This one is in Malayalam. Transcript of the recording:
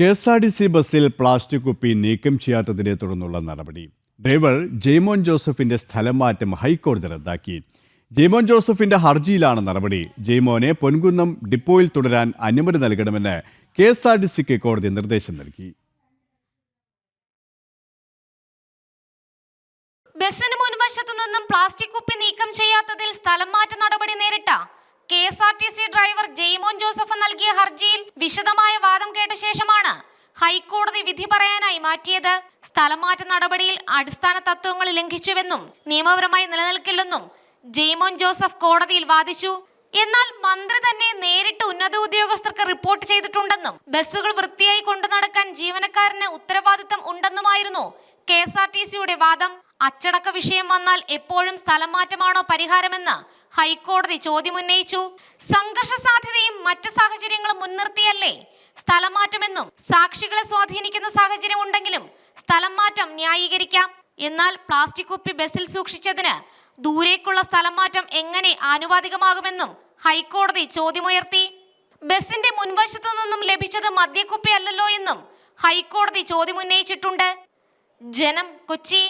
K S R T C ബസ്സിൽ പ്ലാസ്റ്റിക് കുപ്പി നീക്കം ചെയ്യാത്തതിനെ തുടർന്നുള്ള നടപടി. ഡ്രൈവർ ജെയ്മോൻ ജോസഫിന്റെ സ്ഥലം മാറ്റം ഹൈക്കോടതി റദ്ദാക്കി. ജെയ്മോൻ ജോസഫിന്റെ ഹർജിയിലാണ് നടപടി. ജെയ്മോനെ പൊൻകുന്നം ഡിപ്പോയിൽ തുടരാൻ അനുമതി നൽകണമെന്ന് കെ എസ് ആർ ടി സിക്ക് കോടതി നിർദ്ദേശം നൽകി. ബസ്സിന് മുൻവശത്തു നിന്നും പ്ലാസ്റ്റിക് കുപ്പി നീക്കം ചെയ്യാത്തതിൽ സ്ഥലം മാറ്റ K S R T C driver Jaimon Joseph നൽകിയ ഹർജിയിൽ വിശദമായ വാദം കേട്ട ശേഷമാണ് ഹൈക്കോടതി വിധി പറയാനായി മാറ്റിയത്. സ്ഥലമാറ്റ നടപടിയിൽ അടിസ്ഥാന തത്വങ്ങൾ ലംഘിച്ചുവെന്നും നിയമപരമായി നിലനിൽക്കില്ലെന്നും ജെയ്മോൻ ജോസഫ് കോടതിയിൽ വാദിച്ചു. എന്നാൽ മന്ത്രി തന്നെ നേരിട്ട് ഉന്നത ഉദ്യോഗസ്ഥർക്ക് റിപ്പോർട്ട് ചെയ്തിട്ടുണ്ടെന്നും ബസ്സുകൾ വൃത്തിയായി കൊണ്ടുനടക്കാൻ ജീവനക്കാരന് ഉത്തരവാദിത്തം ഉണ്ടെന്നുമായിരുന്നു കെ എസ് ആർ ടി സിയുടെ വാദം. അച്ചടക്ക വിഷയം വന്നാൽ എപ്പോഴും സ്ഥലം മാറ്റമാണോ പരിഹാരമെന്ന് ഹൈക്കോടതി ചോദ്യമുന്നയിച്ചു സംഘർഷ സാധ്യതയും മറ്റ് സാഹചര്യങ്ങളും മുൻനിർത്തിയല്ലേ? സ്ഥലം മാറ്റമെന്നും സാക്ഷികളെ സ്വാധീനിക്കുന്ന സാഹചര്യം ഉണ്ടെങ്കിലും സ്ഥലം മാറ്റം ന്യായീകരിക്കാം. എന്നാൽ പ്ലാസ്റ്റിക് കുപ്പി ബസ്സിൽ സൂക്ഷിച്ചതിന് ദൂരേക്കുള്ള സ്ഥലം മാറ്റം എങ്ങനെ ആനുപാതികമാകുമെന്നും ഹൈക്കോടതി ചോദ്യമുയർത്തി. ബസിന്റെ മുൻവശത്തു നിന്നും ലഭിച്ചത് മദ്യക്കുപ്പി അല്ലല്ലോ എന്നും ഹൈക്കോടതി ചോദ്യമുന്നയിച്ചിട്ടുണ്ട് ജനം കൊച്ചി.